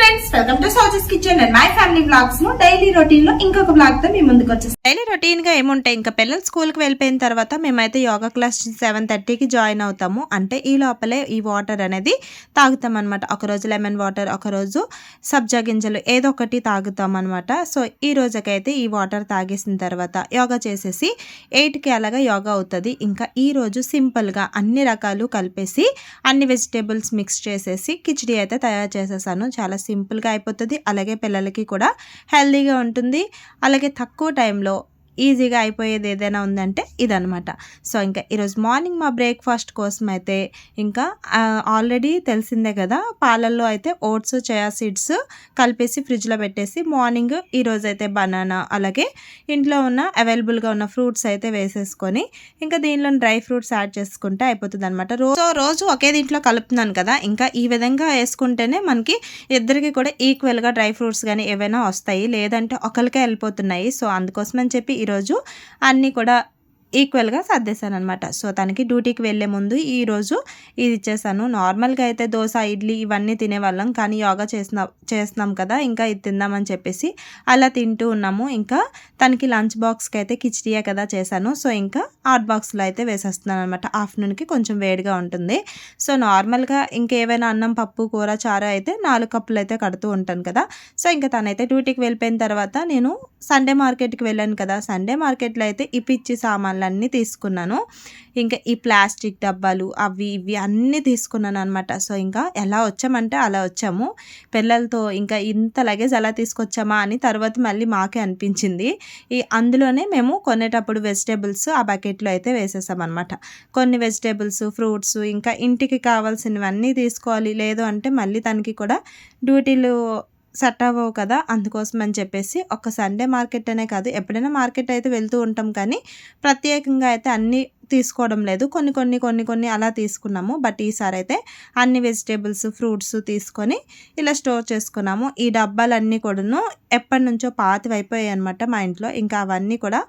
Friends welcome to kitchen and my family ను daily రొటీన్లో ఇంకొక తో మీ ముందుకు వచ్చేస్తాం. డైలీ ఏముంటాయి? ఇంకా పిల్లలు స్కూల్కి వెళ్ళిపోయిన తర్వాత మేమైతే యోగా క్లాస్ సెవెన్ థర్టీకి జాయిన్ అవుతాము. అంటే ఈ లోపలే ఈ వాటర్ అనేది తాగుతాం అనమాట ఒకరోజు లెమన్ వాటర్ ఒకరోజు సబ్జా గింజలు ఏదో ఒకటి తాగుతాం అనమాట సో ఈ రోజుకైతే ఈ వాటర్ తాగేసిన తర్వాత యోగా చేసేసి ఎయిట్కి అలాగా యోగా అవుతుంది. ఇంకా ఈ రోజు సింపుల్గా అన్ని రకాలు కలిపేసి అన్ని వెజిటేబుల్స్ మిక్స్ చేసేసి కిచిడి అయితే తయారు చేసేసాను. చాలా సింపుల్గా అయిపోతుంది. అలాగే పిల్లలకి కూడా హెల్తీగా ఉంటుంది. అలాగే తక్కువ టైంలో ఈజీగా అయిపోయేది ఏదైనా ఉందంటే ఇదనమాట సో ఇంకా ఈరోజు మార్నింగ్ మా బ్రేక్ఫాస్ట్ కోసం అయితే ఇంకా ఆల్రెడీ తెలిసిందే కదా పాలల్లో అయితే ఓట్స్ చయా సీడ్స్ కలిపేసి ఫ్రిడ్జ్లో పెట్టేసి మార్నింగ్ ఈరోజు అయితే బనానా అలాగే ఇంట్లో ఉన్న అవైలబుల్గా ఉన్న ఫ్రూట్స్ అయితే వేసేసుకొని ఇంకా దీనిలో డ్రై ఫ్రూట్స్ యాడ్ చేసుకుంటే అయిపోతుంది అనమాట రోజు రోజు ఒకే దీంట్లో కలుపుతున్నాను కదా ఇంకా ఈ విధంగా వేసుకుంటేనే మనకి ఇద్దరికి కూడా ఈక్వల్గా డ్రై ఫ్రూట్స్ కానీ ఏవైనా వస్తాయి లేదంటే ఒకరికే వెళ్ళిపోతున్నాయి. సో అందుకోసమని చెప్పి ఈరోజు అన్నీ కూడా ఈక్వల్గా సర్దేశాను అనమాట సో తనకి డ్యూటీకి వెళ్ళే ముందు ఈరోజు ఇది ఇచ్చేసాను నార్మల్గా అయితే దోశ ఇడ్లీ ఇవన్నీ తినేవాళ్ళం కానీ యోగా చేసిన చేస్తున్నాం కదా ఇంకా ఇది తిందామని చెప్పేసి అలా తింటూ ఉన్నాము. ఇంకా తనకి లంచ్ బాక్స్కి అయితే కిచిడియా కదా చేశాను. సో ఇంకా హాట్ బాక్స్లో అయితే వేసేస్తున్నాను అనమాట ఆఫ్టర్నూన్కి కొంచెం వేడిగా ఉంటుంది. సో నార్మల్గా ఇంకేమైనా అన్నం పప్పు కూర చారు అయితే నాలుగు కప్పులు అయితే కడుతూ ఉంటాను కదా. సో ఇంకా తనైతే డ్యూటీకి వెళ్ళిపోయిన తర్వాత నేను సండే మార్కెట్కి వెళ్ళాను కదా. సండే మార్కెట్లో అయితే ఇప్పిచ్చి సామాన్లు అన్నీ తీసుకున్నాను. ఇంకా ఈ ప్లాస్టిక్ డబ్బాలు అవి ఇవి అన్నీ తీసుకున్నాను అనమాట సో ఇంకా ఎలా వచ్చామంటే అలా వచ్చాము. పిల్లలతో ఇంకా ఇంత లగేజ్ అలా తీసుకొచ్చామా అని తర్వాత మళ్ళీ మాకే అనిపించింది. ఈ అందులోనే మేము కొనేటప్పుడు వెజిటేబుల్స్ ఆ బకెట్లో అయితే వేసేసామన్నమాట. కొన్ని వెజిటేబుల్స్ ఫ్రూట్స్ ఇంకా ఇంటికి కావాల్సినవన్నీ తీసుకోవాలి. లేదు అంటే మళ్ళీ తనకి కూడా డ్యూటీలు సెట్ అవ్వవు కదా అందుకోసం అని చెప్పేసి ఒక సండే మార్కెట్ అనే కాదు ఎప్పుడైనా మార్కెట్ అయితే వెళ్తూ ఉంటాం కానీ ప్రత్యేకంగా అయితే అన్నీ తీసుకోవడం లేదు. కొన్ని కొన్ని కొన్ని కొన్ని అలా తీసుకున్నాము. బట్ ఈసారి అయితే అన్ని వెజిటేబుల్స్ ఫ్రూట్స్ తీసుకొని ఇలా స్టోర్ చేసుకున్నాము. ఈ డబ్బాలన్నీ కూడాను ఎప్పటి నుంచో పాతివి అయిపోయాయి అనమాట మా ఇంట్లో. ఇంకా అవన్నీ కూడా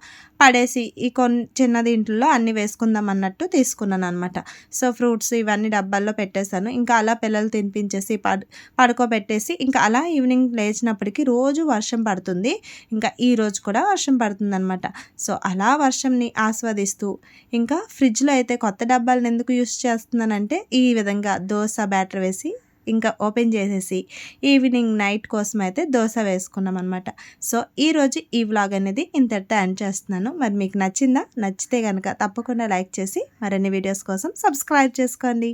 పడేసి ఈ కొన్ని చిన్న దీంట్లో అన్నీ వేసుకుందాం అన్నట్టు తీసుకున్నాను అనమాట సో ఫ్రూట్స్ ఇవన్నీ డబ్బాల్లో పెట్టేశాను. ఇంకా అలా పిల్లలు తినిపించేసి పడు పడుకోబెట్టేసి ఇంకా అలా ఈవినింగ్ లేచినప్పటికీ రోజు వర్షం పడుతుంది. ఇంకా ఈ రోజు కూడా వర్షం పడుతుంది అనమాట సో అలా వర్షంని ఆస్వాదిస్తూ ఇంకా ఫ్రిడ్జ్లో అయితే కొత్త డబ్బాలను ఎందుకు యూస్ చేస్తున్నానంటే ఈ విధంగా దోశ బ్యాటర్ వేసి ఇంకా ఓపెన్ చేసేసి ఈవినింగ్ నైట్ కోసం అయితే దోశ వేసుకున్నాం అనమాట సో ఈరోజు ఈ వ్లాగ్ అనేది ఇంతటితో ఎండ్ చేస్తున్నాను. మరి మీకు నచ్చిందా? నచ్చితే కనుక తప్పకుండా లైక్ చేసి మరిన్ని వీడియోస్ కోసం సబ్స్క్రైబ్ చేసుకోండి.